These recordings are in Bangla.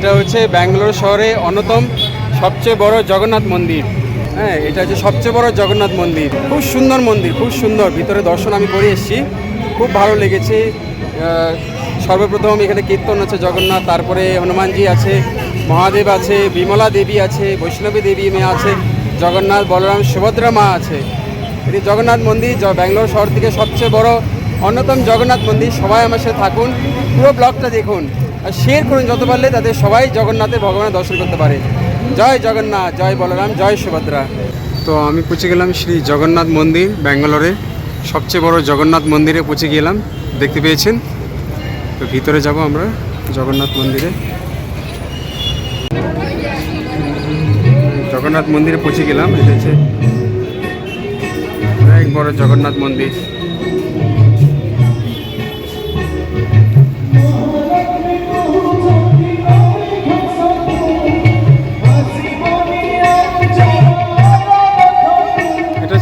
এটা হচ্ছে ব্যাঙ্গালোর শহরে অন্যতম সবচেয়ে বড় জগন্নাথ মন্দির। হ্যাঁ এটা হচ্ছে সবচেয়ে বড় জগন্নাথ মন্দির। খুব সুন্দর মন্দির, খুব সুন্দর। ভিতরে দর্শন আমি করে এসেছি। খুব ভালো লেগেছে। সর্বপ্রথম এখানে কীর্তন আছে জগন্নাথ, তারপরে হনুমানজি আছে, মহাদেব আছে, বিমলা দেবী আছে, বৈষ্ণবী দেবী মেয়ে আছে, জগন্নাথ, বলরাম, সুভদ্রা মা আছে। এটি জগন্নাথ মন্দির ব্যাঙ্গালোর শহর থেকে সবচেয়ে বড় অন্যতম জগন্নাথ মন্দির। সবাই আমার সাথে থাকুন। পুরো ব্লগটা দেখুন। শেয়ার করুন, যত পারলে তাদের সবাই জগন্নাথের ভগবানের দর্শন করতে পারে। জয় জগন্নাথ, জয় বলরাম, জয় সুভদ্রা। তো আমি পৌঁছে গেলাম শ্রী জগন্নাথ মন্দির, ব্যাঙ্গালোরে। সবচেয়ে বড় জগন্নাথ মন্দিরে পৌঁছে গেলাম, দেখতে পেয়েছেন? তো ভিতরে যাব আমরা, জগন্নাথ মন্দিরে। জগন্নাথ মন্দিরে পৌঁছে গেলাম, এটা হচ্ছে অনেক বড় জগন্নাথ মন্দির।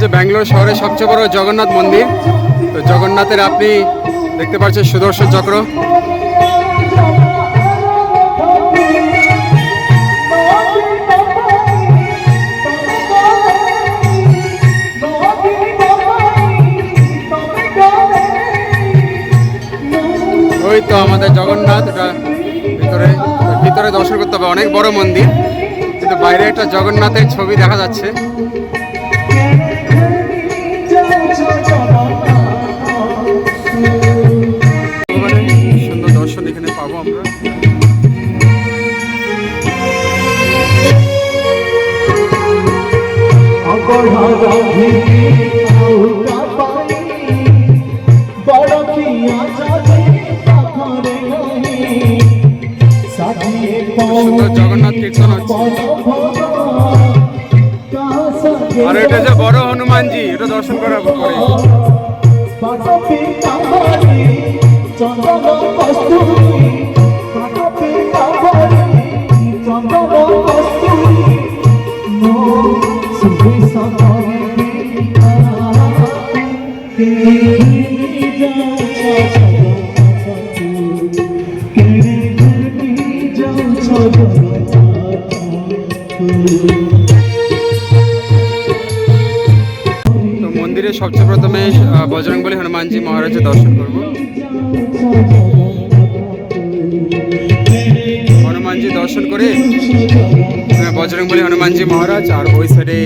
হচ্ছে ব্যাঙ্গালোর শহরের সবচেয়ে বড় জগন্নাথ মন্দির। তো জগন্নাথের আপনি দেখতে পাচ্ছেন সুদর্শন চক্র। ওই তো আমাদের জগন্নাথ, এটা ভিতরে ভিতরে দর্শন করতে হবে। অনেক বড় মন্দির, কিন্তু বাইরে একটা জগন্নাথের ছবি দেখা যাচ্ছে। জগন্নাথ কীর্তন আর এটা যে বড় হনুমানজি এটা দর্শন করাবো পরে মন্দিরে সবচেয়ে প্রথমে বজরংবলী হনুমানজি মহারাজের দর্শন করব। হনুমানজি দর্শন করে বজরংবলী হনুমানজি মহারাজ আর ওই সাইডে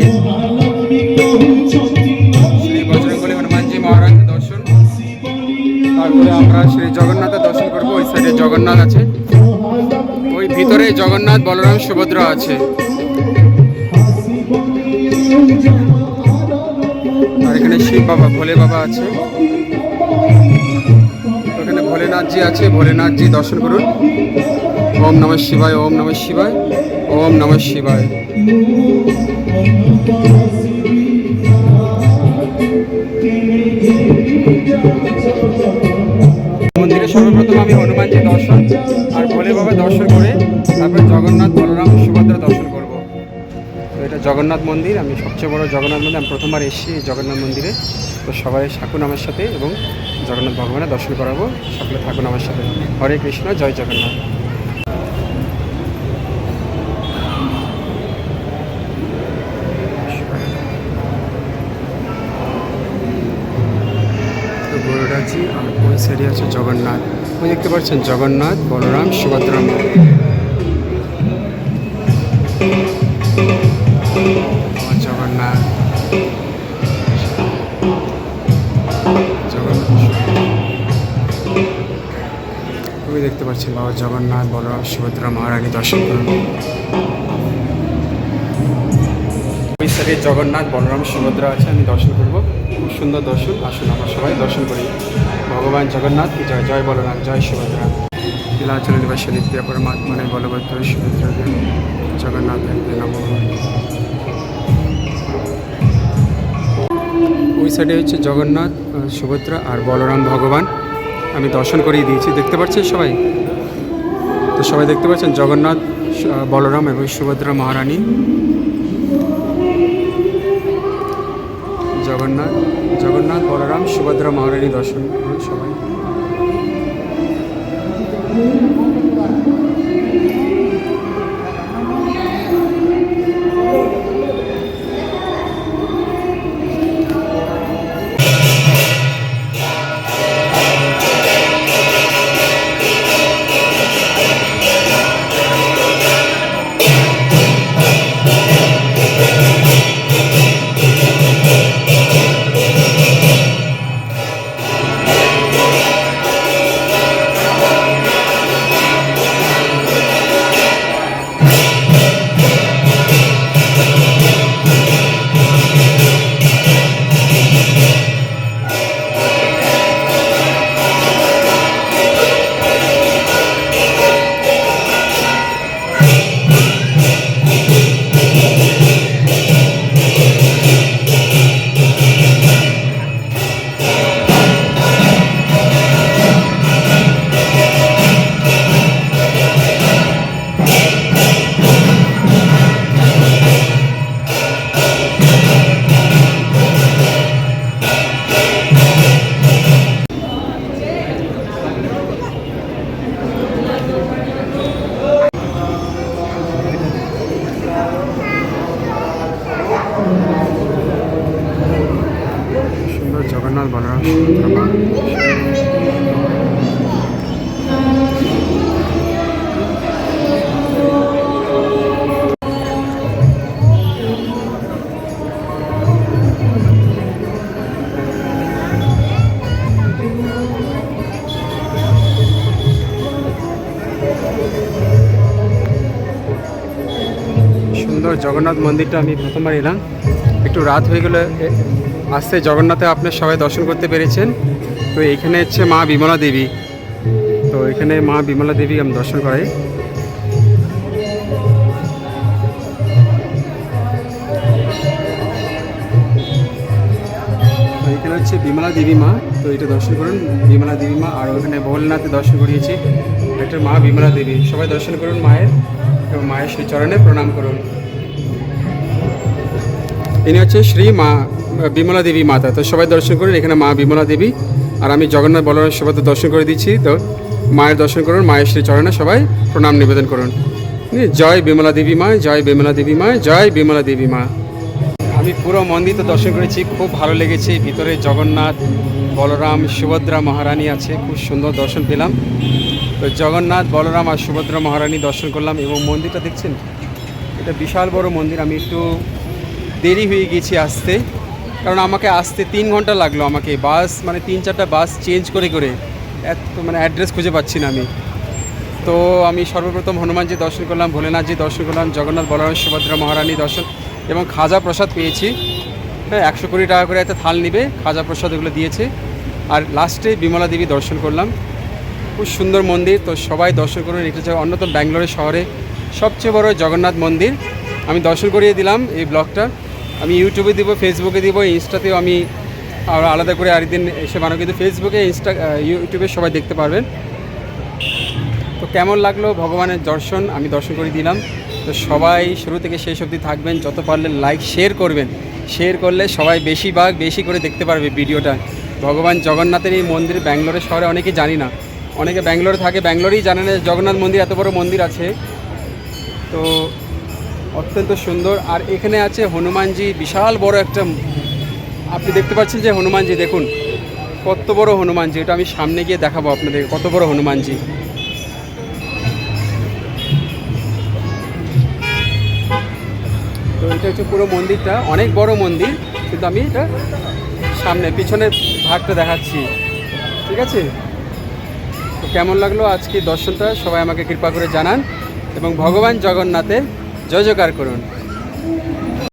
শ্রী বজরংবলী হনুমানজি মহারাজ দর্শন। তারপরে আমরা শ্রী জগন্নাথের দর্শন করব, ওই সাইডে জগন্নাথ আছে। ওই ভিতরে জগন্নাথ, বলরাম, সুভদ্রা আছে। আর এখানে শিব বাবা, ভোলে বাবা আছে। ওখানে ভোলেনাথজি আছে ভোলেনাথজি দর্শন করুন। ওম নমঃ শিবায়, ওম নমঃ শিবায়, ওম নমঃ শিবায়। মন্দিরে সর্বপ্রথম আমি হনুমানজি দর্শন আর ভোলে বাবা দর্শন করে তারপরে জগন্নাথ, বলরাম, সুভদ্রা দর্শন করব। তো এটা জগন্নাথ মন্দির, আমি সবচেয়ে বড় জগন্নাথ মন্দির, আমি প্রথমবার এসেছি এই জগন্নাথ মন্দিরে। তো সবাই থাকুন আমার সাথে এবং জগন্নাথ ভগবানের দর্শন করাবো। সকলে থাকুন আমার সাথে। হরে কৃষ্ণ, জয় জগন্নাথ। সাইডে আছে জগন্নাথ। ওই দেখতে পাচ্ছেন জগন্নাথ, বলরাম সুভদ্রা জগন্নাথ। দেখতে পাচ্ছেন বাবা জগন্নাথ, বলরাম সুভদ্রা মহারানী দর্শন করুন। সাইডে জগন্নাথ বলরাম সুভদ্রা আছে, আমি দর্শন করব। খুব সুন্দর দর্শন, আসুন আমরা সবাই দর্শন করি। ভগবান জগন্নাথ, জয় জয় বলরাম, জয় সুভদ্রা। নীলাচল নিবাসী নিত্য পরমাত্মনে বলভদ্র সুভদ্রা জগন্নাথ ওই সাইডে হচ্ছে জগন্নাথ সুভদ্রা আর বলরাম ভগবান। আমি দর্শন করিয়ে দিয়েছি, দেখতে পাচ্ছেন সবাই? তো সবাই দেখতে পাচ্ছেন, জগন্নাথ বলরাম এবং সুভদ্রা মহারানী। জগন্নাথ জগন্নাথ বলরাম সুভদ্রা মহারানী দর্শন করুন সবাই। জগন্নাথ মন্দিরটা আমি প্রথমবার এলাম। একটু রাত হয়ে গেলে আসতে জগন্নাথে আপনার সবাই দর্শন করতে পেরেছেন। তো এখানে হচ্ছে মা বিমলা দেবী। তো এখানে মা বিমলা দেবী আমি দর্শন করাই। এখানে হচ্ছে বিমলা দেবী মা। তো এটা দর্শন করুন। বিমলা দেবী মা। আর ওখানে ভোলনাথে দর্শন করিয়েছি। এটা মা বিমলা দেবী। সবাই দর্শন করুন মায়ের। এবং মায়ের সেই চরণে প্রণাম করুন। ইনি হচ্ছে শ্রী মা, বিমলা দেবী মাতা। তো সবাই দর্শন করুন, এখানে মা বিমলা দেবী আর আমি জগন্নাথ বলরাম সবাই তো দর্শন করে দিচ্ছি। তো মায়ের দর্শন করুন, মায়ের শ্রী চরণে সবাই প্রণাম নিবেদন করুন। জয় বিমলা দেবী মা, জয় বিমলা দেবী মা, জয় বিমলা দেবী মা। আমি পুরো মন্দির তো দর্শন করেছি, খুব ভালো লেগেছে। ভিতরে জগন্নাথ বলরাম, সুভদ্রা মহারানী আছে, খুব সুন্দর দর্শন পেলাম। তো জগন্নাথ বলরাম আর সুভদ্রা মহারানী দর্শন করলাম এবং মন্দিরটা দেখছেন? এটা বিশাল বড় মন্দির, আমি একটু দেরি হয়ে গেছি আসতে। কারণ আমাকে আসতে তিন ঘণ্টা লাগল আমাকে। বাস মানে তিন চারটা বাস চেঞ্জ করে করে এত মানে অ্যাড্রেস খুঁজে পাচ্ছি না আমি। তো আমি সর্বপ্রথম হনুমানজি দর্শন করলাম ভোলেনাথজি দর্শন করলাম, জগন্নাথ বলরাম সুভদ্রা মহারানী দর্শন এবং খাজা প্রসাদ পেয়েছি। হ্যাঁ একশো কোটি টাকা করে একটা থাল নিবে, খাজা প্রসাদ এগুলো দিয়েছে। আর লাস্টে বিমলা দেবী দর্শন করলাম। খুব সুন্দর মন্দির, তো সবাই দর্শন করুন। এটা হচ্ছে অন্যতম ব্যাঙ্গালোরের শহরে সবচেয়ে বড় জগন্নাথ মন্দির। আমি দর্শন করিয়ে দিলাম এই ব্লগটা। আমি ইউটিউবে দিব ফেসবুকে দিব ইনস্টাতেও আমি আর আলাদা করে আরেকদিন এসে বানাবো। কিন্তু ফেসবুকে ইনস্টা ইউটিউবে সবাই দেখতে পারবেন। তো কেমন লাগল? ভগবানের দর্শন আমি দর্শন করে দিলাম। তো সবাই শুরু থেকে শেষ অবধি থাকবেন। যত পারলে লাইক শেয়ার করবেন। শেয়ার করলে সবাই বেশিরভাগ বেশি করে দেখতে পারবে ভিডিওটা। ভগবান জগন্নাথের এই মন্দির ব্যাঙ্গালোরের শহরে অনেকে জানি না। অনেকে ব্যাঙ্গালোরে থাকে, ব্যাঙ্গালোরেই জানে না জগন্নাথ মন্দির এত বড় মন্দির আছে। তো অত্যন্ত সুন্দর। আর এখানে আছে হনুমানজি, বিশাল বড় একটা আপনি দেখতে পাচ্ছেন যে হনুমানজি, দেখুন, কত বড় হনুমানজি। এটা আমি সামনে গিয়ে দেখাবো আপনাদের কত বড় হনুমানজি। তো এটা হচ্ছে পুরো মন্দিরটা, অনেক বড় মন্দির, কিন্তু আমি এটা সামনে, পিছনের ভাগটা দেখাচ্ছি। ঠিক আছে? তো কেমন লাগল আজকে দর্শনটা? সবাই আমাকে কৃপা করে জানান। এবং ভগবান জগন্নাথে জয় জয়কার করুন।